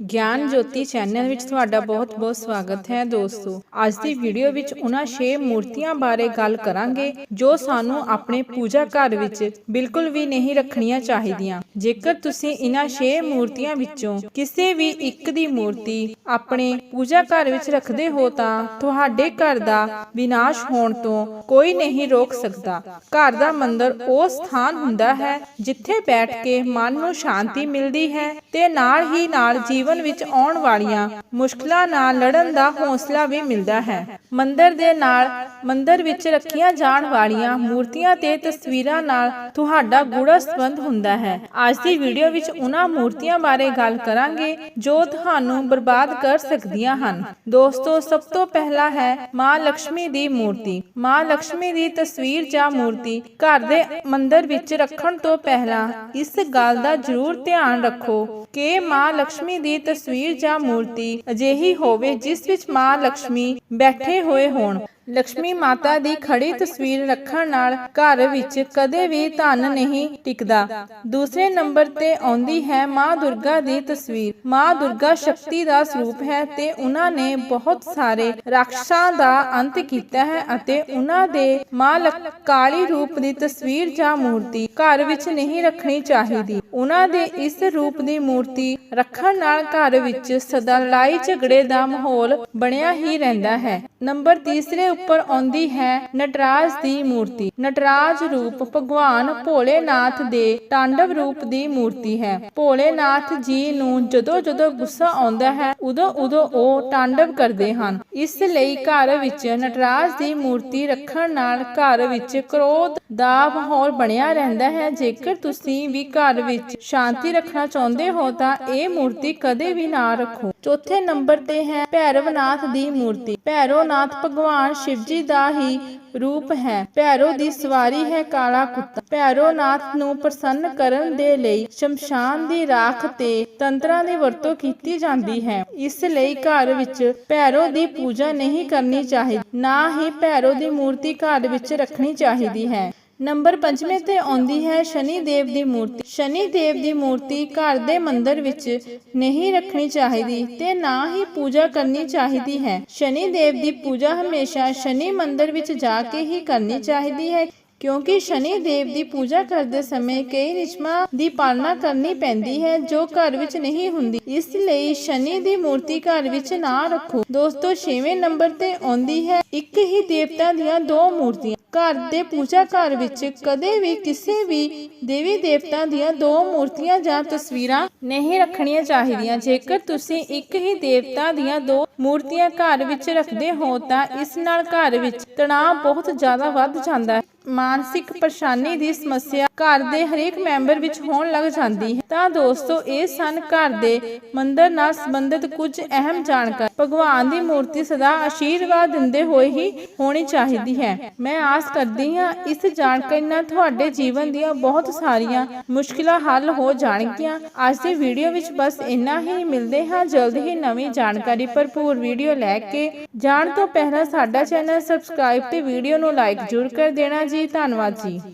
ਗਿਆਨ ਜੋਤੀ ਚੈਨਲ ਵਿੱਚ ਤੁਹਾਡਾ ਬਹੁਤ-ਬਹੁਤ ਸਵਾਗਤ ਹੈ ਦੋਸਤੋ। ਅੱਜ ਦੀ ਵੀਡੀਓ ਵਿੱਚ ਉਹਨਾਂ 6 ਮੂਰਤੀਆਂ ਬਾਰੇ ਗੱਲ ਕਰਾਂਗੇ ਜੋ ਸਾਨੂੰ ਆਪਣੇ ਪੂਜਾ ਘਰ ਵਿੱਚ ਬਿਲਕੁਲ ਵੀ ਨਹੀਂ ਰੱਖਣੀਆਂ ਚਾਹੀਦੀਆਂ। ਜੇਕਰ ਤੁਸੀਂ ਇਹਨਾਂ 6 ਮੂਰਤੀਆਂ ਵਿੱਚੋਂ ਕਿਸੇ ਵੀ ਇੱਕ ਦੀ ਮੂਰਤੀ ਆਪਣੇ ਪੂਜਾ ਘਰ ਵਿੱਚ ਰੱਖਦੇ ਹੋ ਤਾਂ ਤੁਹਾਡੇ ਘਰ ਦਾ ਵਿਨਾਸ਼ ਹੋਣ ਤੋਂ ਕੋਈ ਨਹੀਂ ਰੋਕ ਸਕਦਾ। ਘਰ ਦਾ ਮੰਦਰ ਉਹ ਸਥਾਨ ਹੁੰਦਾ ਹੈ ਜਿੱਥੇ ਬੈਠ ਕੇ ਮਨ ਨੂੰ ਸ਼ਾਂਤੀ ਮਿਲਦੀ ਹੈ ਤੇ ਨਾਲ ਹੀ ਨਾਲ ਜੀਵਨ ਵਿੱਚ ਆਉਣ ਵਾਲੀਆਂ ਮੁਸ਼ਕਲਾਂ ਨਾਲ ਲੜਨ ਦਾ ਹੌਸਲਾ ਵੀ ਮਿਲਦਾ ਹੈ। ਮੰਦਰ ਦੇ ਨਾਲ ਮੰਦਰ ਵਿੱਚ ਰੱਖੀਆਂ ਜਾਣ ਵਾਲੀਆਂ ਮੂਰਤੀਆਂ ਤੇ ਤਸਵੀਰਾਂ ਨਾਲ ਤੁਹਾਡਾ ਗੂੜਾ ਸੰਬੰਧ ਹੁੰਦਾ ਹੈ। ਅੱਜ ਦੀ ਵੀਡੀਓ ਵਿੱਚ ਉਹਨਾਂ ਮੂਰਤੀਆਂ ਬਾਰੇ ਗੱਲ ਕਰਾਂਗੇ ਜੋ ਤੁਹਾਨੂੰ ਬਰਬਾਦ ਕਰ ਸਕਦੀਆਂ ਹਨ। ਦੋਸਤੋ, ਸਭ ਤੋਂ ਪਹਿਲਾ ਹੈ ਮਾਂ ਲక్ష్ਮੀ ਦੀ ਮੂਰਤੀ। ਮਾਂ ਲక్ష్ਮੀ ਦੀ ਤਸਵੀਰ ਜਾਂ ਮੂਰਤੀ ਘਰ ਦੇ ਮੰਦਰ ਵਿੱਚ ਰੱਖਣ ਤੋਂ ਪਹਿਲਾਂ ਇਸ ਗੱਲ ਦਾ ਜ਼ਰੂਰ ਧਿਆਨ ਰੱਖੋ ਕਿ ਮਾਂ ਲక్ష్ਮੀ ਦੀ ਤਸਵੀਰ ਜਾਂ ਮੂਰਤੀ ਅਜਿਹੀ ਹੋਵੇ ਜਿਸ ਵਿੱਚ ਮਾਂ ਲక్ష్ਮੀ ਬੈਠੇ ਹੋਏ ਹੋਣ। ਲక్ష్ਮੀ ਮਾਤਾ ਦੀ ਖੜੀ ਤਸਵੀਰ ਰੱਖਣ ਨਾਲ ਘਰ ਵਿੱਚ ਕਦੇ ਵੀ ਧਨ ਨਹੀਂ ਟਿਕਦਾ। ਦੂਸਰੇ ਨੰਬਰ ਤੇ ਆਉਂਦੀ ਹੈ ਮਾਂ ਦੁਰਗਾ ਦੀ ਤਸਵੀਰ। ਮਾਂ ਦੁਰਗਾ ਸ਼ਕਤੀ ਦਾ ਸਰੂਪ ਹੈ ਤੇ ਉਹਨਾਂ ਨੇ ਬਹੁਤ ਸਾਰੇ ਰਾਖਸ਼ਾਂ ਦਾ ਅੰਤ ਕੀਤਾ ਹੈ ਅਤੇ ਉਹਨਾਂ ਦੇ ਮਾਂ ਕਾਲੀ ਰੂਪ ਦੀ ਤਸਵੀਰ ਜਾਂ ਮੂਰਤੀ ਘਰ ਵਿੱਚ ਨਹੀਂ ਰੱਖਣੀ ਚਾਹੀਦੀ। ਉਹਨਾਂ ਦੇ ਇਸ ਰੂਪ ਦੀ ਮੂਰਤੀ ਰੱਖਣ ਨਾਲ ਘਰ ਵਿੱਚ ਸਦਾ ਲੜਾਈ ਝਗੜੇ ਦਾ ਮਾਹੌਲ ਬਣਿਆ ਹੀ ਰਹਿੰਦਾ ਹੈ। ਨੰਬਰ ਤੀਸਰੇ ਉੱਪਰ ਆਉਂਦੀ ਹੈ ਨਟਰਾਜ ਦੀ ਮੂਰਤੀ। ਨਟਰਾਜ ਰੂਪ ਭਗਵਾਨ ਭੋਲੇਨਾਥ ਦੇ ਤਾਂਡਵ ਰੂਪ ਦੀ ਮੂਰਤੀ ਹੈ। ਭੋਲੇਨਾਥ ਜੀ ਨੂੰ ਜਦੋਂ ਜਦੋਂ ਗੁੱਸਾ ਆਉਂਦਾ ਹੈ, ਉਦੋਂ ਉਦੋਂ ਉਹ ਤਾਂਡਵ ਕਰਦੇ ਹਨ। ਇਸ ਲਈ ਘਰ ਵਿੱਚ ਨਟਰਾਜ ਦੀ ਮੂਰਤੀ ਰੱਖਣ ਨਾਲ ਘਰ ਵਿੱਚ ਕ੍ਰੋਧ ਦਾ ਮਾਹੌਲ ਬਣਿਆ ਰਹਿੰਦਾ ਹੈ। ਜੇਕਰ ਤੁਸੀਂ ਵੀ ਘਰ ਵਿੱਚ ਸ਼ਾਂਤੀ ਰੱਖਣਾ ਚਾਹੁੰਦੇ ਹੋ, ਤਾਂ ਇਹ ਮੂਰਤੀ ਕਦੇ ਵੀ ਨਾ ਰੱਖੋ। ਚੌਥੇ ਨੰਬਰ ਤੇ ਹੈ ਭੈਰਵਨਾਥ ਦੀ ਮੂਰਤੀ। ਭੈਰਵਨਾਥ ਭਗਵਾਨ ਸ਼ਿਵਜੀ ਦਾ ਹੀ ਰੂਪ ਹੈ। ਭੈਰੋ ਦੀ ਸਵਾਰੀ ਹੈ ਕਾਲਾ ਕੁੱਤਾ। ਭੈਰੋਨਾਥ ਨੂੰ ਪ੍ਰਸੰਨ ਕਰਨ ਦੇ ਲਈ ਸ਼ਮਸ਼ਾਨ ਦੀ ਰਾਖ ਤੇ ਤੰਤਰਾਂ ਦੀ ਵਰਤੋਂ ਕੀਤੀ ਜਾਂਦੀ ਹੈ। ਇਸ ਲਈ ਘਰ ਵਿੱਚ ਭੈਰੋ ਦੀ ਪੂਜਾ ਨਹੀਂ ਕਰਨੀ ਚਾਹੀਦੀ ਨਾ ਹੀ ਭੈਰੋ ਦੀ ਮੂਰਤੀ ਘਰ ਵਿੱਚ ਰੱਖਣੀ ਚਾਹੀਦੀ ਹੈ। ਨੰਬਰ ਪੰਜਵੇਂ ਤੇ ਆਉਂਦੀ ਹੈ ਸ਼ਨੀ ਦੇਵ ਦੀ ਮੂਰਤੀ। ਸ਼ਨੀ ਦੇਵ ਦੀ ਮੂਰਤੀ ਘਰ ਦੇ ਮੰਦਰ ਵਿੱਚ ਨਹੀਂ ਰੱਖਣੀ ਚਾਹੀਦੀ ਤੇ ਨਾ ਹੀ ਪੂਜਾ ਕਰਨੀ ਚਾਹੀਦੀ ਹੈ। ਸ਼ਨੀ ਦੇਵ ਦੀ ਪੂਜਾ ਹਮੇਸ਼ਾ ਸ਼ਨੀ ਮੰਦਰ ਵਿੱਚ ਜਾ ਕੇ ਹੀ ਕਰਨੀ ਚਾਹੀਦੀ ਹੈ, ਕਿਉਂਕਿ ਸ਼ਨੀ ਦੇਵ ਦੀ ਪੂਜਾ ਕਰਦੇ ਸਮੇਂ ਕਈ ਨਿਯਮਾਂ ਦੀ ਪਾਲਣਾ ਕਰਨੀ ਪੈਂਦੀ ਹੈ ਜੋ ਘਰ ਵਿੱਚ ਨਹੀਂ ਹੁੰਦੀ। ਇਸ ਲਈ ਸ਼ਨੀ ਦੀ ਮੂਰਤੀ ਘਰ ਵਿੱਚ ਨਾ ਰੱਖੋ। ਦੋਸਤੋ 6ਵੇਂ ਨੰਬਰ ਤੇ ਆਉਂਦੀ ਹੈ ਇੱਕ ਹੀ ਦੇਵਤਾ ਦੀਆਂ ਦੋ ਮੂਰਤੀਆਂ। ਘਰ ਦੇ ਪੂਜਾ ਘਰ ਵਿੱਚ ਕਦੇ ਵੀ ਕਿਸੇ ਵੀ ਦੇਵੀ ਦੇਵਤਾ ਦੀਆਂ ਦੋ ਮੂਰਤੀਆਂ ਜਾਂ ਤਸਵੀਰਾਂ ਨਹੀਂ ਰੱਖਣੀਆਂ ਚਾਹੀਦੀਆਂ। ਜੇਕਰ ਤੁਸੀਂ ਇੱਕ ਹੀ ਦੇਵਤਾ ਦੀਆਂ ਦੋ ਮੂਰਤੀਆਂ ਘਰ ਵਿੱਚ ਰੱਖਦੇ ਹੋ ਤਾਂ ਇਸ ਨਾਲ ਘਰ ਵਿੱਚ ਤਣਾਅ ਬਹੁਤ ਜ਼ਿਆਦਾ ਵੱਧ ਜਾਂਦਾ ਹੈ। ਮਾਨਸਿਕ ਪਰੇਸ਼ਾਨੀ ਦੀ ਸਮੱਸਿਆ ਘਰ ਦੇ ਹਰੇਕ ਮੈਂਬਰ ਵਿੱਚ ਹੋਣ ਲੱਗ ਜਾਂਦੀ ਹੈ। ਤਾਂ ਦੋਸਤੋ, ਇਹ ਸਨ ਘਰ ਦੇ ਮੰਦਰ ਨਾਲ ਸੰਬੰਧਿਤ ਕੁਝ ਅਹਿਮ ਜਾਣਕਾਰੀ। ਭਗਵਾਨ ਦੀ ਮੂਰਤੀ ਸਦਾ ਆਸ਼ੀਰਵਾਦ ਦਿੰਦੇ ਹੋਏ ਹੀ ਹੋਣੀ ਚਾਹੀਦੀ ਹੈ। ਮੈਂ ਆਸ ਕਰਦੀ ਹਾਂ ਇਸ ਜਾਣਕਾਰੀ ਨਾਲ ਤੁਹਾਡੇ ਜੀਵਨ ਦੀਆਂ ਬਹੁਤ ਸਾਰੀਆਂ ਮੁਸ਼ਕਿਲਾਂ ਹੱਲ ਹੋ ਜਾਣਗੀਆਂ। ਅੱਜ ਦੀ ਵੀਡੀਓ ਵਿੱਚ ਬਸ ਇੰਨਾ ਹੀ। ਮਿਲਦੇ ਹਾਂ ਜਲਦ ਹੀ ਨਵੀਂ ਜਾਣਕਾਰੀ ਭਰਪੂਰ ਵੀਡੀਓ ਲੈ ਕੇ। ਜਾਣ ਤੋਂ ਪਹਿਲਾਂ ਸਾਡਾ ਚੈਨਲ ਸਬਸਕ੍ਰਾਈਬ ਤੇ ਵੀਡੀਓ ਨੂੰ ਲਾਈਕ ਜ਼ਰੂਰ ਕਰ ਦੇਣਾ। ਜੀ ਧੰਨਵਾਦ ਜੀ।